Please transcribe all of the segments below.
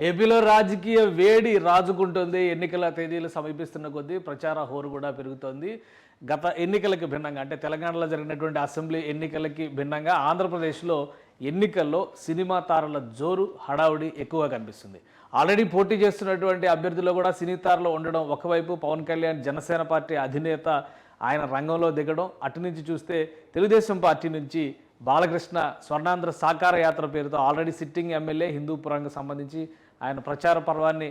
ఏపీలో రాజకీయ వేడి రాజుకుంటుంది. ఎన్నికల తేదీలు సమీపిస్తున్న కొద్దీ ప్రచార హోరు కూడా పెరుగుతోంది. గత ఎన్నికలకు భిన్నంగా అంటే తెలంగాణలో జరిగినటువంటి అసెంబ్లీ ఎన్నికలకి భిన్నంగా ఆంధ్రప్రదేశ్లో ఎన్నికల్లో సినిమా తారల జోరు హడావుడి ఎక్కువగా కనిపిస్తుంది. ఆల్రెడీ పోటీ చేస్తున్నటువంటి అభ్యర్థులు కూడా సినీ తారలు ఉండడం ఒకవైపు పవన్ కళ్యాణ్ జనసేన పార్టీ అధినేత ఆయన రంగంలో దిగడం అటు నుంచి చూస్తే తెలుగుదేశం పార్టీ నుంచి బాలకృష్ణ స్వర్ణాంధ్ర సాకార యాత్ర పేరుతో ఆల్రెడీ సిట్టింగ్ ఎమ్మెల్యే హిందూపురానికి సంబంధించి ఆయన ప్రచార పర్వాన్ని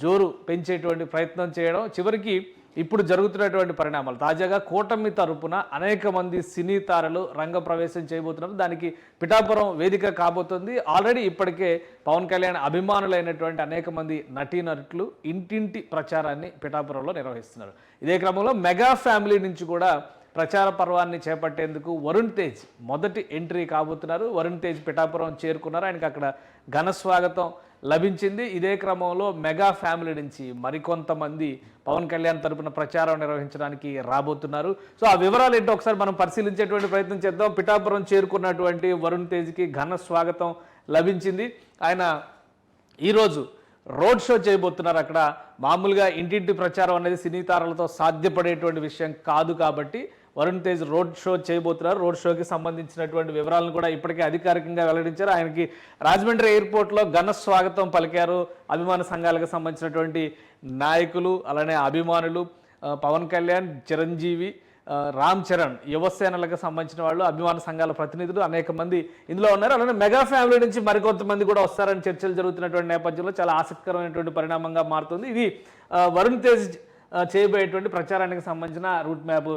జోరు పెంచేటువంటి ప్రయత్నం చేయడం చివరికి ఇప్పుడు జరుగుతున్నటువంటి పరిణామాలు. తాజాగా కూటమి తరపున అనేక మంది సినీ తారలు రంగ ప్రవేశం చేయబోతున్నారు. దానికి పిఠాపురం వేదిక కాబోతుంది. ఆల్రెడీ ఇప్పటికే పవన్ కళ్యాణ్ అభిమానులైనటువంటి అనేక మంది నటీనటులు ఇంటింటి ప్రచారాన్ని పిఠాపురంలో నిర్వహిస్తున్నారు. ఇదే క్రమంలో మెగా ఫ్యామిలీ నుంచి కూడా ప్రచార పర్వాన్ని చేపట్టేందుకు వరుణ్ తేజ్ మొదటి ఎంట్రీ కాబోతున్నారు. వరుణ్ తేజ్ పిఠాపురం చేరుకున్నారు. ఆయనకి అక్కడ ఘన స్వాగతం. లభించింది. ఇదే క్రమంలో మెగా ఫ్యామిలీ నుంచి మరికొంతమంది పవన్ కళ్యాణ్ తరపున ప్రచారం నిర్వహించడానికి రాబోతున్నారు. సో ఆ వివరాలు ఏంటో ఒకసారి మనం పరిశీలించేటువంటి ప్రయత్నం చేద్దాం. పిఠాపురం చేరుకున్నటువంటి వరుణ్ తేజ్కి ఘన స్వాగతం లభించింది. ఆయన ఈరోజు రోడ్ షో చేయబోతున్నారు అక్కడ. మామూలుగా ఇంటింటి ప్రచారం అనేది సినీ తారలతో సాధ్యపడేటువంటి విషయం కాదు కాబట్టి వరుణ్ తేజ్ రోడ్ షో చేయబోతున్నారు. రోడ్ షోకి సంబంధించినటువంటి వివరాలను కూడా ఇప్పటికే అధికారికంగా వెల్లడించారు. ఆయనకి రాజమండ్రి ఎయిర్పోర్ట్లో ఘన స్వాగతం పలికారు. అభిమాన సంఘాలకు సంబంధించినటువంటి నాయకులు అలానే అభిమానులు పవన్ కళ్యాణ్ చిరంజీవి రామ్ చరణ్ యువసేనలకు సంబంధించిన వాళ్ళు అభిమాన సంఘాల ప్రతినిధులు అనేక మంది ఇందులో ఉన్నారు. అలానే మెగా ఫ్యామిలీ నుంచి మరికొంతమంది కూడా వస్తారని చర్చలు జరుగుతున్నటువంటి నేపథ్యంలో చాలా ఆసక్తికరమైనటువంటి పరిణామంగా మారుతుంది. ఇది వరుణ్ తేజ్ చేయబోయేటువంటి ప్రచారానికి సంబంధించిన రూట్ మ్యాప్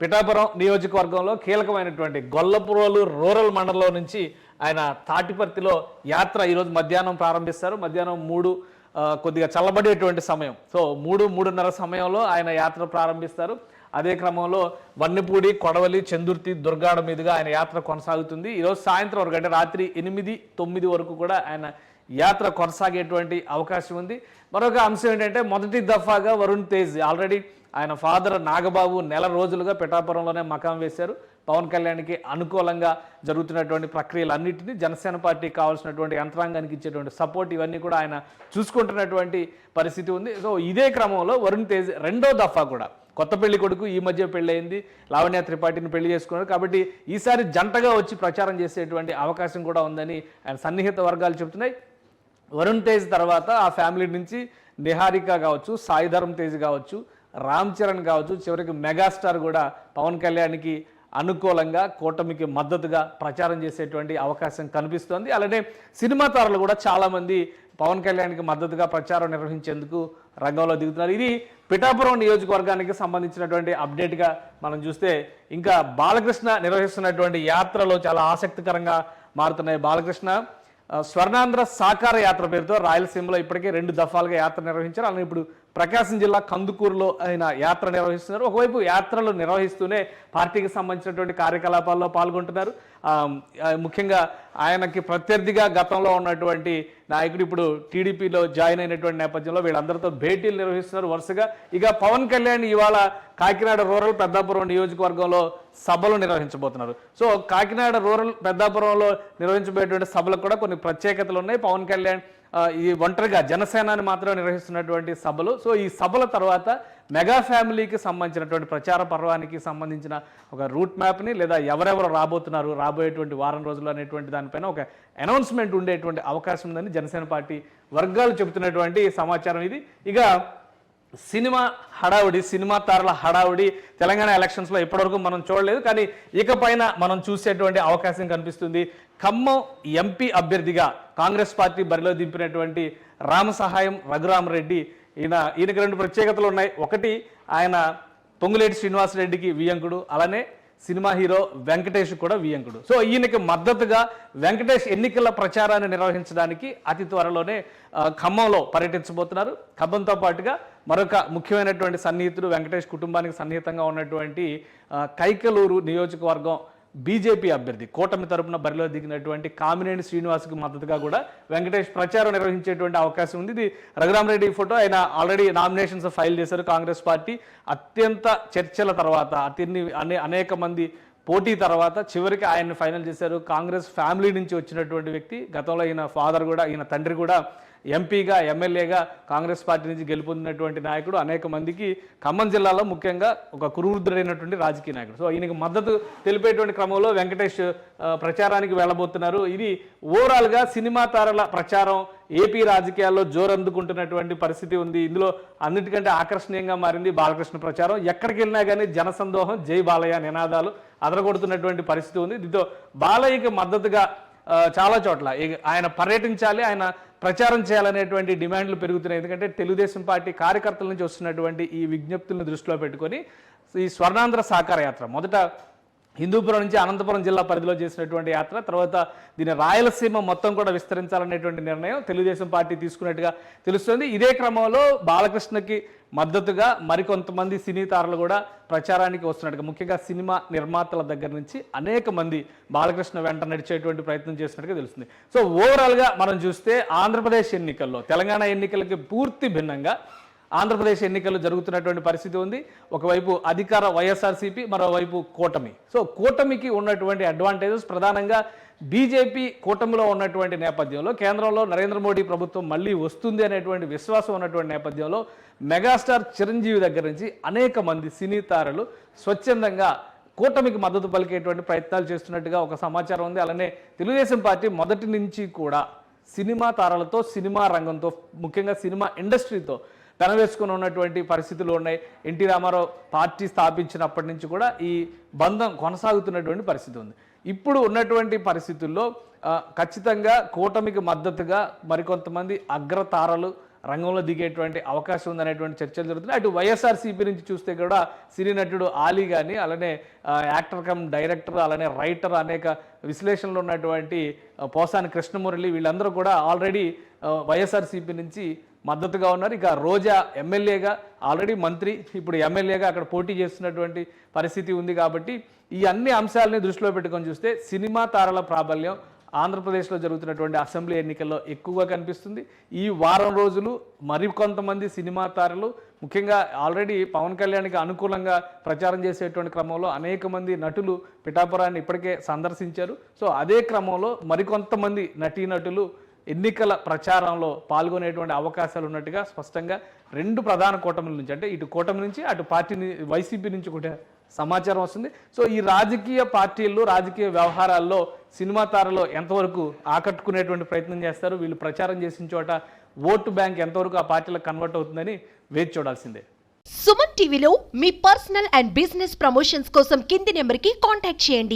పిఠాపురం నియోజకవర్గంలో కీలకమైనటువంటి గొల్లపురోలు రూరల్ మండలం నుంచి ఆయన తాటిపర్తిలో యాత్ర ఈరోజు మధ్యాహ్నం ప్రారంభిస్తారు. మధ్యాహ్నం మూడు కొద్దిగా చల్లబడేటువంటి సమయం. సో మూడు మూడున్నర సమయంలో ఆయన యాత్ర ప్రారంభిస్తారు. అదే క్రమంలో వన్నెపూడి కొడవలి చందుర్తి దుర్గాడ మీదుగా ఆయన యాత్ర కొనసాగుతుంది. ఈరోజు సాయంత్రం వరకు అంటే రాత్రి ఎనిమిది తొమ్మిది వరకు కూడా ఆయన యాత్ర కొనసాగేటువంటి అవకాశం ఉంది. మరొక అంశం ఏంటంటే మొదటి దఫాగా వరుణ్ తేజ్ ఆల్రెడీ ఆయన ఫాదర్ నాగబాబు నెల రోజులుగా పిఠాపురంలోనే మకాం వేశారు. పవన్ కళ్యాణ్కి అనుకూలంగా జరుగుతున్నటువంటి ప్రక్రియలన్నింటినీ జనసేన పార్టీకి కావాల్సినటువంటి యంత్రాంగానికి ఇచ్చేటువంటి సపోర్ట్ ఇవన్నీ కూడా ఆయన చూసుకుంటున్నటువంటి పరిస్థితి ఉంది. సో ఇదే క్రమంలో వరుణ్ తేజ్ రెండో దఫా కూడా కొత్త పెళ్ళి కొడుకు ఈ మధ్య పెళ్ళయింది. లావణ్య త్రిపాఠిని పెళ్ళి చేసుకున్నారు. కాబట్టి ఈసారి జంటగా వచ్చి ప్రచారం చేసేటువంటి అవకాశం కూడా ఉందని ఆయన సన్నిహిత వర్గాలు చెబుతున్నాయి. వరుణ్ తేజ్ తర్వాత ఆ ఫ్యామిలీ నుంచి నిహారిక కావచ్చు సాయిధరం తేజ్ కావచ్చు రామ్ చరణ్ కావచ్చు చివరికి మెగాస్టార్ కూడా పవన్ కళ్యాణ్కి అనుకూలంగా కూటమికి మద్దతుగా ప్రచారం చేసేటువంటి అవకాశం కనిపిస్తోంది. అలానే సినిమా తారలు కూడా చాలామంది పవన్ కళ్యాణ్కి మద్దతుగా ప్రచారం నిర్వహించేందుకు రంగంలో దిగుతున్నారు. ఇది పిఠాపురం నియోజకవర్గానికి సంబంధించినటువంటి అప్డేట్గా మనం చూస్తే ఇంకా బాలకృష్ణ నిర్వహిస్తున్నటువంటి యాత్రలో చాలా ఆసక్తికరంగా మారుతున్నాయి. బాలకృష్ణ స్వర్ణాంధ్ర సాకార యాత్ర పేరుతో రాయలసీమలో ఇప్పటికే రెండు దఫాలుగా యాత్ర నిర్వహించారు. అలానే ఇప్పుడు ప్రకాశం జిల్లా కందుకూరులో ఆయన యాత్ర నిర్వహిస్తున్నారు. ఒకవైపు యాత్రలు నిర్వహిస్తూనే పార్టీకి సంబంధించినటువంటి కార్యకలాపాల్లో పాల్గొంటున్నారు. ముఖ్యంగా ఆయనకి ప్రత్యర్థిగా గతంలో ఉన్నటువంటి నాయకుడు ఇప్పుడు టీడీపీలో జాయిన్ అయినటువంటి నేపథ్యంలో వీళ్ళందరితో భేటీలు నిర్వహిస్తున్నారు వరుసగా. ఇక పవన్ కళ్యాణ్ ఇవాళ కాకినాడ రూరల్ పెద్దాపురం నియోజకవర్గంలో సభలు నిర్వహించబోతున్నారు. సో కాకినాడ రూరల్ పెద్దాపురంలో నిర్వహించబోయేటువంటి సభలకు కూడా కొన్ని ప్రత్యేకతలు ఉన్నాయి. పవన్ కళ్యాణ్ ఈ ఒంటరిగా జనసేనాని మాత్రం నిర్వహిస్తున్నటువంటి సభలు. సో ఈ సభల తర్వాత మెగా ఫ్యామిలీకి సంబంధించినటువంటి ప్రచార పర్వానికి సంబంధించిన ఒక రూట్ మ్యాప్ని లేదా ఎవరెవరు రాబోతున్నారు రాబోయేటువంటి వారం రోజులు అనేటువంటి దానిపైన ఒక అనౌన్స్మెంట్ ఉండేటువంటి అవకాశం ఉందని జనసేన పార్టీ వర్గాలు చెబుతున్నటువంటి సమాచారం ఇది. ఇక సినిమా హడావుడి సినిమా తారల హడావుడి తెలంగాణ ఎలక్షన్స్లో ఇప్పటివరకు మనం చూడలేదు. కానీ ఇకపైన మనం చూసేటువంటి అవకాశం కనిపిస్తుంది. ఖమ్మం ఎంపీ అభ్యర్థిగా కాంగ్రెస్ పార్టీ బరిలో దింపినటువంటి రామసహాయం రఘురామరెడ్డి ఈయన ఈయనకి రెండు ప్రత్యేకతలు ఉన్నాయి. ఒకటి ఆయన పొంగులేటి శ్రీనివాసరెడ్డికి వియంకుడు అలానే సినిమా హీరో వెంకటేష్ కూడా వియంకుడు. సో ఈయనకి మద్దతుగా వెంకటేష్ ఎన్నికల ప్రచారాన్ని నిర్వహించడానికి అతి త్వరలోనే ఖమ్మంలో పర్యటించబోతున్నారు. ఖమ్మంతో పాటుగా మరొక ముఖ్యమైనటువంటి సన్నిహితుడు వెంకటేష్ కుటుంబానికి సన్నిహితంగా ఉన్నటువంటి కైకలూరు నియోజకవర్గం బీజేపీ అభ్యర్థి కూటమి తరపున బరిలో దిగినటువంటి కామినేని శ్రీనివాస్కి మద్దతుగా కూడా వెంకటేష్ ప్రచారం నిర్వహించేటువంటి అవకాశం ఉంది. ఇది రఘురామరెడ్డి ఫోటో. ఆయన ఆల్రెడీ నామినేషన్స్ ఫైల్ చేశారు కాంగ్రెస్ పార్టీ. అత్యంత చర్చల తర్వాత అతన్ని అనే అనేక మంది పోటీ తర్వాత చివరికి ఆయన్ని ఫైనల్ చేశారు. కాంగ్రెస్ ఫ్యామిలీ నుంచి వచ్చినటువంటి వ్యక్తి గతంలో ఈయన ఫాదర్ కూడా ఈయన తండ్రి కూడా ఎంపీగా ఎమ్మెల్యేగా కాంగ్రెస్ పార్టీ నుంచి గెలుపొందినటువంటి నాయకుడు అనేక మందికి ఖమ్మం జిల్లాలో ముఖ్యంగా ఒక కురువృద్ధుడైనటువంటి రాజకీయ నాయకుడు. సో ఈయనకి మద్దతు తెలిపేటువంటి క్రమంలో వెంకటేష్ ప్రచారానికి వెళ్ళబోతున్నారు. ఇది ఓవరాల్గా సినిమా తారల ప్రచారం ఏపీ రాజకీయాల్లో జోరందుకుంటున్నటువంటి పరిస్థితి ఉంది. ఇందులో అన్నిటికంటే ఆకర్షణీయంగా మారింది బాలకృష్ణ ప్రచారం. ఎక్కడికి వెళ్ళినా కానీ జనసందోహం జై బాలయ్య నినాదాలు అదరగొడుతున్నటువంటి పరిస్థితి ఉంది. దీంతో బాలయ్యకి మద్దతుగా చాలా చోట్ల. ఆయన పర్యటించాలి ఆయన ప్రచారం చేయాలనేటువంటి డిమాండ్లు పెరుగుతున్నాయి. ఎందుకంటే తెలుగుదేశం పార్టీ కార్యకర్తల నుంచి వస్తున్నటువంటి ఈ విజ్ఞప్తులను దృష్టిలో పెట్టుకొని ఈ స్వర్ణాంధ్ర సాకార యాత్ర. మొదట హిందూపురం నుంచి అనంతపురం జిల్లా పరిధిలో చేసినటువంటి యాత్ర తర్వాత దీని రాయలసీమ మొత్తం కూడా విస్తరించాలనేటువంటి నిర్ణయం తెలుగుదేశం పార్టీ తీసుకున్నట్టుగా తెలుస్తుంది. ఇదే క్రమంలో బాలకృష్ణకి మద్దతుగా మరికొంతమంది సినీ తారలు కూడా ప్రచారానికి వస్తున్నట్టుగా ముఖ్యంగా సినిమా నిర్మాతల దగ్గర నుంచి అనేక మంది బాలకృష్ణ వెంట నడిచేటువంటి ప్రయత్నం చేసినట్టుగా తెలుస్తుంది. సో ఓవరాల్గా మనం చూస్తే ఆంధ్రప్రదేశ్ ఎన్నికల్లో తెలంగాణ ఎన్నికలకి పూర్తి భిన్నంగా ఆంధ్రప్రదేశ్ ఎన్నికలు జరుగుతున్నటువంటి పరిస్థితి ఉంది. ఒకవైపు అధికార వైఎస్ఆర్సీపీ మరోవైపు కూటమి. సో కూటమికి ఉన్నటువంటి అడ్వాంటేజెస్ ప్రధానంగా బీజేపీ కూటమిలో ఉన్నటువంటి నేపథ్యంలో కేంద్రంలో నరేంద్ర మోడీ ప్రభుత్వం మళ్ళీ వస్తుంది అనేటువంటి విశ్వాసం ఉన్నటువంటి నేపథ్యంలో మెగాస్టార్ చిరంజీవి దగ్గర నుంచి అనేక మంది సినీ తారలు స్వచ్ఛందంగా కూటమికి మద్దతు పలికేటువంటి ప్రయత్నాలు చేస్తున్నట్టుగా ఒక సమాచారం ఉంది. అలానే తెలుగుదేశం పార్టీ మొదటి నుంచి కూడా సినిమా తారలతో సినిమా రంగంతో ముఖ్యంగా సినిమా ఇండస్ట్రీతో పెనవేసుకుని ఉన్నటువంటి పరిస్థితులు ఉన్నాయి. ఎన్టీ రామారావు పార్టీ స్థాపించినప్పటి నుంచి కూడా ఈ బంధం కొనసాగుతున్నటువంటి పరిస్థితి ఉంది. ఇప్పుడు ఉన్నటువంటి పరిస్థితుల్లో ఖచ్చితంగా కూటమికి మద్దతుగా మరికొంతమంది అగ్రతారలు రంగంలో దిగేటువంటి అవకాశం ఉందనేటువంటి చర్చలు జరుగుతున్నాయి. అటు వైఎస్ఆర్సీపీ నుంచి చూస్తే కూడా సినీ నటుడు ఆలీ కానీ అలానే యాక్టర్ కమ్ డైరెక్టర్ అలానే రైటర్ అనేక విశ్లేషణలు ఉన్నటువంటి పోసాని కృష్ణమురళి వీళ్ళందరూ కూడా ఆల్రెడీ వైఎస్ఆర్సీపీ నుంచి మద్దతుగా ఉన్నారు. ఇక రోజా ఎమ్మెల్యేగా ఆల్రెడీ మంత్రి ఇప్పుడు ఎమ్మెల్యేగా అక్కడ పోటీ చేస్తున్నటువంటి పరిస్థితి ఉంది కాబట్టి ఈ అన్ని అంశాలని దృష్టిలో పెట్టుకొని చూస్తే సినిమా తారల ప్రాబల్యం ఆంధ్రప్రదేశ్లో జరుగుతున్నటువంటి అసెంబ్లీ ఎన్నికల్లో ఎక్కువగా కనిపిస్తుంది. ఈ వారం రోజులు మరికొంతమంది సినిమా తారలు ముఖ్యంగా ఆల్రెడీ పవన్ కళ్యాణ్కి అనుకూలంగా ప్రచారం చేసేటువంటి క్రమంలో అనేక మంది నటులు పిఠాపురాన్ని ఇప్పటికే సందర్శించారు. సో అదే క్రమంలో మరికొంతమంది నటీనటులు ఎన్నికల ప్రచారంలో పాల్గొనేటువంటి అవకాశాలు ఉన్నట్టుగా స్పష్టంగా రెండు ప్రధాన కూటమిల నుంచి అంటే ఇటు కూటమి నుంచి అటు పార్టీ వైసీపీ నుంచి కూడా సమాచారం వస్తుంది. సో ఈ రాజకీయ పార్టీల్లో రాజకీయ వ్యవహారాల్లో సినిమా తారలో ఎంతవరకు ఆకట్టుకునేటువంటి ప్రయత్నం చేస్తారు వీళ్ళు ప్రచారం చేసిన చోట ఓటు బ్యాంక్ ఎంతవరకు ఆ పార్టీలకు కన్వర్ట్ అవుతుందని వేచి చూడాల్సిందే. సుమన్ టీవీలో మీ పర్సనల్ అండ్ బిజినెస్ ప్రమోషన్స్ కోసం కింది నెంబర్కి కాంటాక్ట్ చేయండి.